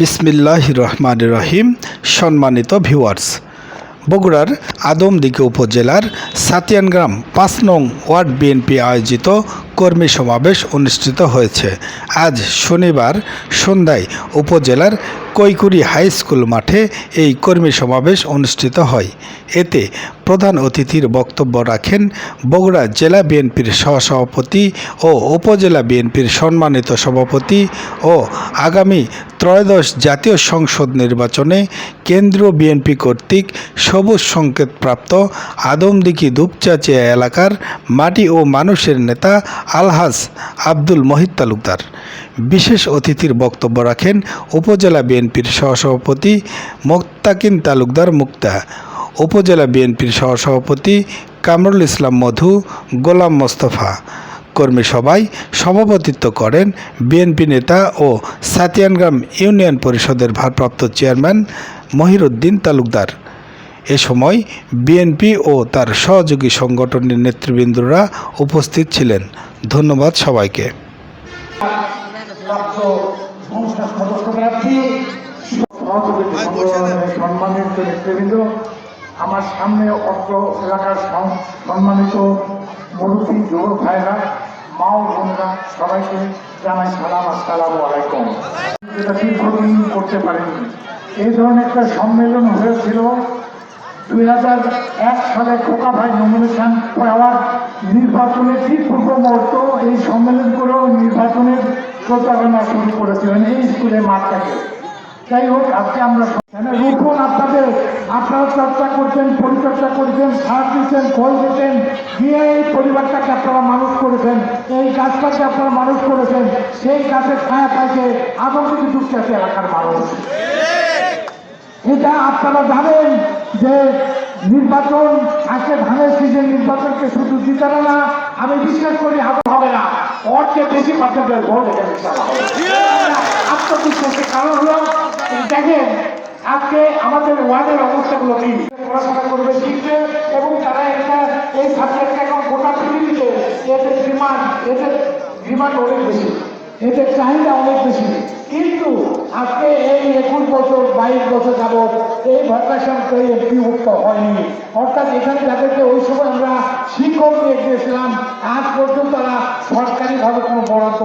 বিসমিল্লাহ রহমান রহিম, সম্মানিত ভিউয়ার্স বগুড়ার আদমদিকে উপজেলার সাতিয়ানগ্রাম পাঁচ নং ওয়ার্ড বিএনপি আয়োজিত কর্মী সমাবেশ অনুষ্ঠিত হয়েছে। আজ শনিবার সন্ধ্যায় উপজেলার কৈকুরি হাই স্কুল মাঠে এই কর্মী সমাবেশ অনুষ্ঠিত হয়। এতে প্রধান অতিথির বক্তব্য রাখেন বগুড়া জেলা বিএনপির সহসভাপতি ও উপজেলা বিএনপির সম্মানিত সভাপতি ও আগামী ত্রয়োদশ জাতীয় সংসদ নির্বাচনে কেন্দ্রীয় বিএনপি কর্তৃক সবুজ সংকেতপ্রাপ্ত আদমদিঘি দুপচাচিয়া এলাকার মাটি ও মানুষের নেতা আলহাজ আব্দুল মহিত তালুকদার। বিশেষ অতিথির বক্তব্য রাখেন উপজেলা বিএনপির সহসভাপতি মোক্তাকিন তালুকদার মুক্তা, উপজেলা বিএনপির সহসভাপতি কামরুল ইসলাম মধু, গোলাম মোস্তফা। কর্মী সভায় সভাপতিত্ব করেন বিএনপি নেতা ও সাতিয়ানগ্রাম ইউনিয়ন পরিষদের ভারপ্রাপ্ত চেয়ারম্যান মহিরুদ্দিন তালুকদার। এ সময় বিএনপি ও তার সহযোগী সংগঠনের নেতৃবৃন্দরা উপস্থিত ছিলেন। ধন্যবাদ সবাইকে। নেতৃবৃন্দ আমার সামনে অত্র এলাকার সম্মানিত মুরব্বী যুবক ভাইরা মা ও বোনরা, সবাইকে জানাই সালাম আসসালামু আলাইকুম। যেটা দীর্ঘদিন করতে পারেনি। এই ধরনের একটা সম্মেলন হয়েছিল। দুই হাজার এক সালে খোকা ভাই নমিনেশন পাওয়ার নির্বাচনের ঠিক পূর্ব মুহূর্ত, এই সম্মেলন করেও নির্বাচনের প্রচারণা শুরু করেছিলেন এই স্কুলের মাঠটাকে যাই হোক, আজকে আমরা রুকুন আপনাদের আপনারা চর্চা করছেন, পরিচর্যা করছেন সার দিচ্ছেন ফল দিচ্ছেন, দিয়ে এই পরিবারটাকে আপনারা মানুষ করেছেন, এই গাছটাকে আপনারা মানুষ করেছেন, সেই গাছের ছায়া পাইছে আদমদিকে যুক্ত আছে এলাকার মানুষ। এটা আপনারা জানেন যে নির্বাচন আজকে ধানের সিজন নির্বাচনকে শুধু জিতানো না আমি বিশ্বাস করি আবার হবে না। চেয়ে বেশি পার্সেন্টের ভোট। আত্মবিশ্বাসের কারণ হলো দেখেন, আজকে আমাদের ওয়ার্ডের অবস্থাগুলো কি? পড়াশোনা করবে শিখবে এবং তারা একটা, এই সাবজেক্টটা এখন গোটা পৃথিবীতে এদের ডিমান্ড এদের ডিমান্ড অনেক বেশি, এদের চাহিদা অনেক বেশি। কিন্তু আজকে এই একুশ বছর, বাইশ বছর যাবৎ এই ভোকেশন তো এমপি হয়নি। অর্থাৎ এখানে যাদেরকে ওই সময় আমরা শিক্ষক নিয়ে গিয়েছিলাম, আজ পর্যন্ত তারা সরকারিভাবে কোনো বরাদ্দ